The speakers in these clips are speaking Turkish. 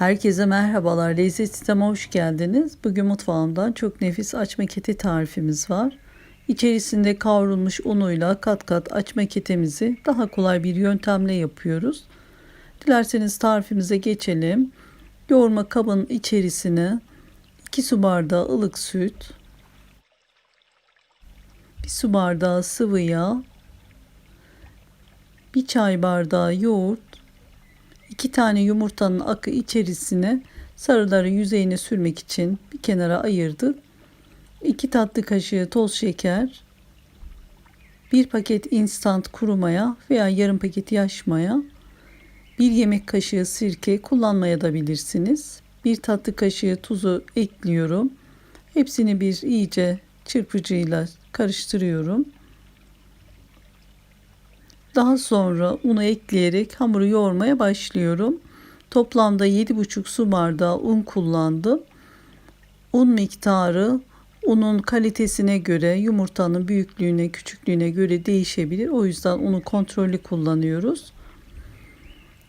Herkese merhabalar. Lezzet Sistem'e hoş geldiniz. Bugün mutfağımdan çok nefis açma keti tarifimiz var. İçerisinde kavrulmuş unuyla kat kat açma ketemizi daha kolay bir yöntemle yapıyoruz. Dilerseniz tarifimize geçelim. Yoğurma kabının içerisine 2 su bardağı ılık süt, 1 su bardağı sıvı yağ, 1 çay bardağı yoğurt, 2 tane yumurtanın akı içerisine sarıları yüzeyine sürmek için bir kenara ayırdık. 2 tatlı kaşığı toz şeker, 1 paket instant kuru maya veya yarım paket yaş maya, 1 yemek kaşığı sirke kullanmaya da bilirsiniz. 1 tatlı kaşığı tuzu ekliyorum. Hepsini bir iyice çırpıcıyla karıştırıyorum. Daha sonra unu ekleyerek hamuru yoğurmaya başlıyorum. Toplamda 7,5 su bardağı un kullandım. Un miktarı unun kalitesine göre, yumurtanın büyüklüğüne, küçüklüğüne göre değişebilir. O yüzden unu kontrollü kullanıyoruz.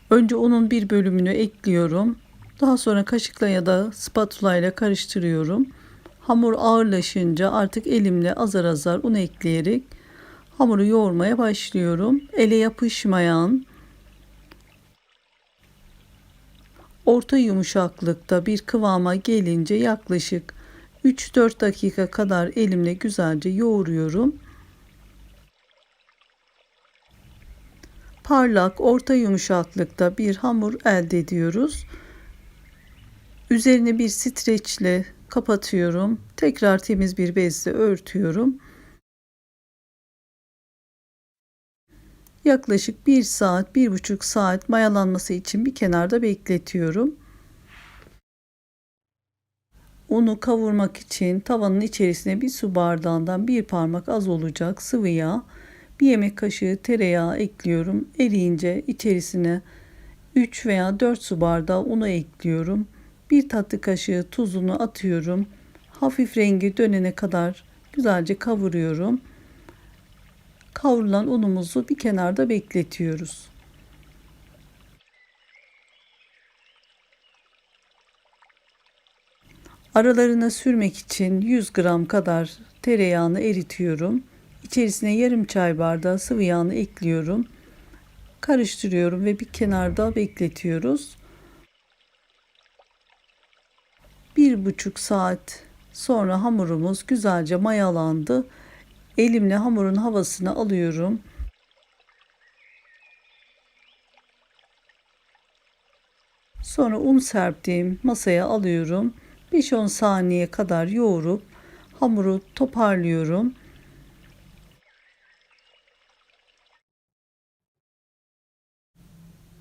Önce unun bir bölümünü ekliyorum. Daha sonra kaşıkla ya da spatula ile karıştırıyorum. Hamur ağırlaşınca artık elimle azar azar un ekleyerek hamuru yoğurmaya başlıyorum. Ele yapışmayan orta yumuşaklıkta bir kıvama gelince yaklaşık 3-4 dakika kadar elimle güzelce yoğuruyorum. Parlak orta yumuşaklıkta bir hamur elde ediyoruz. Üzerine bir streçle kapatıyorum. Tekrar temiz bir bezle örtüyorum. Yaklaşık 1 saat, 1,5 saat mayalanması için bir kenarda bekletiyorum. Unu kavurmak için tavanın içerisine bir su bardağından bir parmak az olacak sıvı yağ, bir yemek kaşığı tereyağı ekliyorum. Eriyince içerisine 3 veya 4 su bardağı unu ekliyorum. Bir tatlı kaşığı tuzunu atıyorum. Hafif rengi dönene kadar güzelce kavuruyorum. Kavrulan unumuzu bir kenarda bekletiyoruz. Aralarına sürmek için 100 gram kadar tereyağını eritiyorum. İçerisine yarım çay bardağı sıvı yağını ekliyorum. Karıştırıyorum ve bir kenarda bekletiyoruz. Bir buçuk saat sonra hamurumuz güzelce mayalandı. Elimle hamurun havasını alıyorum. Sonra un serptiğim masaya alıyorum. 5-10 saniye kadar yoğurup hamuru toparlıyorum.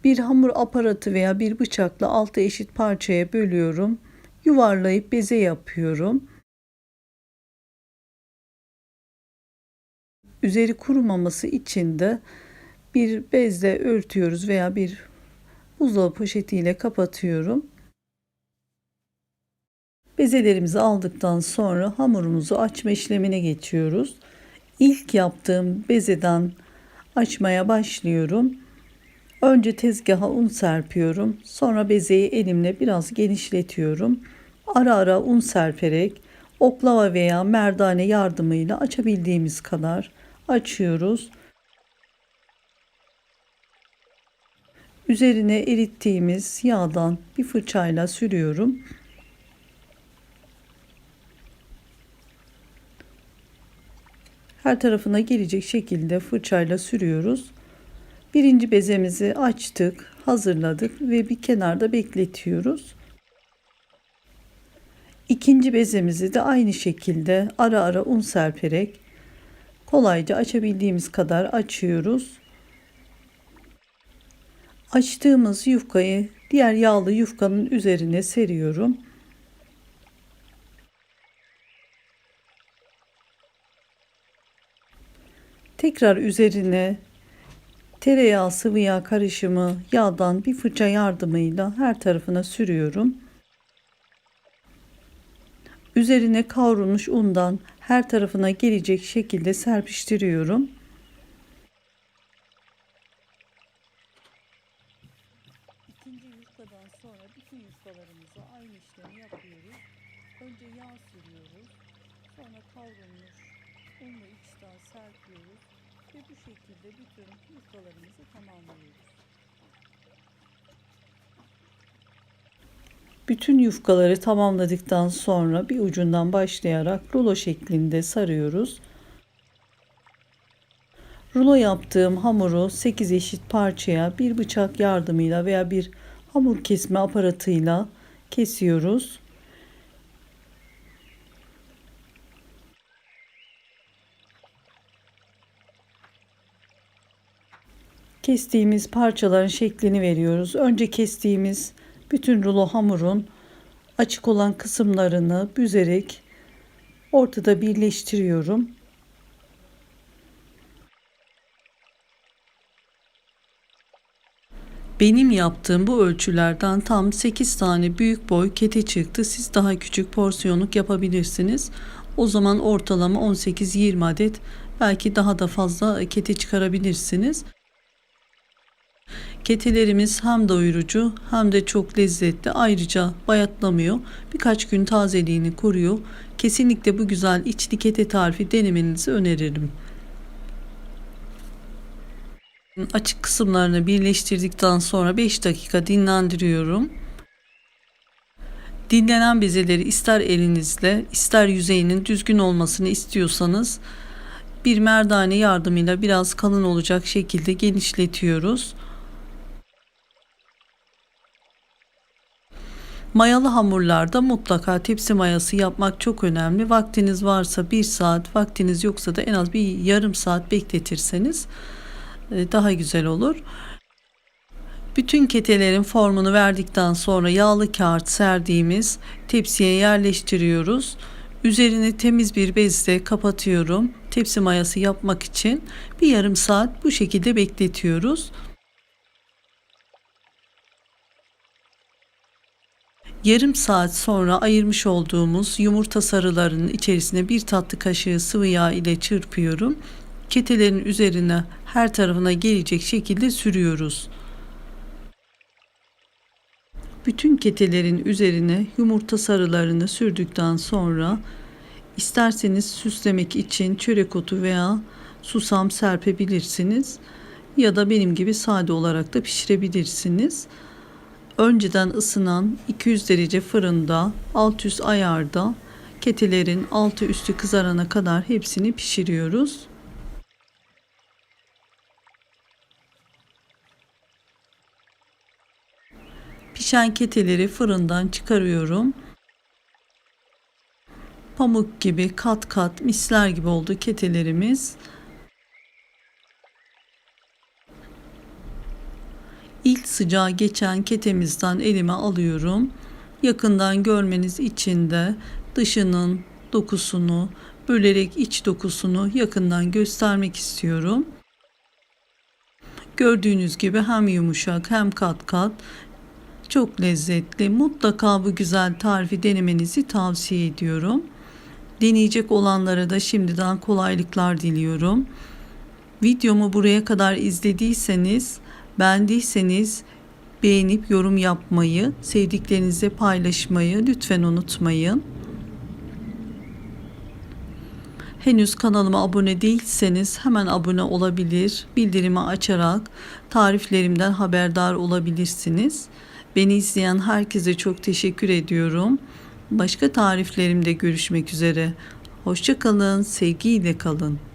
Bir hamur aparatı veya bir bıçakla altı eşit parçaya bölüyorum. Yuvarlayıp beze yapıyorum. Üzeri kurumaması için de bir bezle örtüyoruz veya bir buzdolabı poşetiyle kapatıyorum. Bezelerimizi aldıktan sonra hamurumuzu açma işlemine geçiyoruz. İlk yaptığım bezeden açmaya başlıyorum. Önce tezgaha un serpiyorum. Sonra bezeyi elimle biraz genişletiyorum. Ara ara un serperek oklava veya merdane yardımıyla açabildiğimiz kadar açıyoruz. Üzerine erittiğimiz yağdan bir fırçayla sürüyorum. Her tarafına gelecek şekilde fırçayla sürüyoruz. Birinci bezemizi açtık, hazırladık ve bir kenarda bekletiyoruz. İkinci bezemizi de aynı şekilde ara ara un serperek kolayca açabildiğimiz kadar açıyoruz. Açtığımız yufkayı diğer yağlı yufkanın üzerine seriyorum. Tekrar üzerine tereyağı sıvı yağ karışımı yağdan bir fırça yardımıyla her tarafına sürüyorum. Üzerine kavrulmuş undan her tarafına gelecek şekilde İkinci yufkadan sonra bütün yufkalarımıza aynı işlemi yapıyoruz. Önce yağ sürüyoruz. Sonra kavrulmuş unlu içten serpiyoruz. Ve bu şekilde bütün yufkalarımızı tamamlıyoruz. Bütün yufkaları tamamladıktan sonra bir ucundan başlayarak rulo şeklinde sarıyoruz. Rulo yaptığım hamuru 8 eşit parçaya bir bıçak yardımıyla veya bir hamur kesme aparatıyla kesiyoruz. Kestiğimiz parçaların şeklini veriyoruz. Önce kestiğimiz bütün rulo hamurun açık olan kısımlarını büzerek ortada birleştiriyorum. Benim yaptığım bu ölçülerden tam 8 tane büyük boy kete çıktı. Siz daha küçük porsiyonluk yapabilirsiniz. O zaman ortalama 18-20 adet belki daha da fazla kete çıkarabilirsiniz. Ketelerimiz hem doyurucu hem de çok lezzetli. Ayrıca bayatlamıyor. Birkaç gün tazeliğini koruyor. Kesinlikle bu güzel içli kete tarifi denemenizi öneririm. Açık kısımlarını birleştirdikten sonra 5 dakika dinlendiriyorum. Dinlenen bezeleri ister elinizle ister yüzeyinin düzgün olmasını istiyorsanız bir merdane yardımıyla biraz kalın olacak şekilde genişletiyoruz. Mayalı hamurlarda mutlaka tepsi mayası yapmak çok önemli. Vaktiniz varsa bir saat, vaktiniz yoksa da en az bir yarım saat bekletirseniz e, daha güzel olur. Bütün ketelerin formunu verdikten sonra yağlı kağıt serdiğimiz tepsiye yerleştiriyoruz. Üzerini temiz bir bezle kapatıyorum. Tepsi mayası yapmak için bir yarım saat bu şekilde bekletiyoruz. Yarım saat sonra ayırmış olduğumuz yumurta sarılarının içerisine bir tatlı kaşığı sıvı yağ ile çırpıyorum. Ketelerin üzerine her tarafına gelecek şekilde sürüyoruz. Bütün ketelerin üzerine yumurta sarılarını sürdükten sonra isterseniz süslemek için çörek otu veya susam serpebilirsiniz ya da benim gibi sade olarak da pişirebilirsiniz. Önceden ısınan 200 derece fırında alt üst ayarda ketelerin altı üstü kızarana kadar hepsini pişiriyoruz. Pişen keteleri fırından çıkarıyorum. Pamuk gibi kat kat misler gibi oldu ketelerimiz. İlk sıcağı geçen ketemizden elime alıyorum. Yakından görmeniz için de dışının dokusunu bölerek iç dokusunu yakından göstermek istiyorum. Gördüğünüz gibi hem yumuşak hem kat kat çok lezzetli. Mutlaka bu güzel tarifi denemenizi tavsiye ediyorum. Deneyecek olanlara da şimdiden kolaylıklar diliyorum. Videomu buraya kadar izlediyseniz, beğendiyseniz beğenip yorum yapmayı, sevdiklerinizle paylaşmayı lütfen unutmayın. Henüz kanalıma abone değilseniz hemen abone olabilir, bildirimi açarak tariflerimden haberdar olabilirsiniz. Beni izleyen herkese çok teşekkür ediyorum. Başka tariflerimde görüşmek üzere. Hoşçakalın, sevgiyle kalın.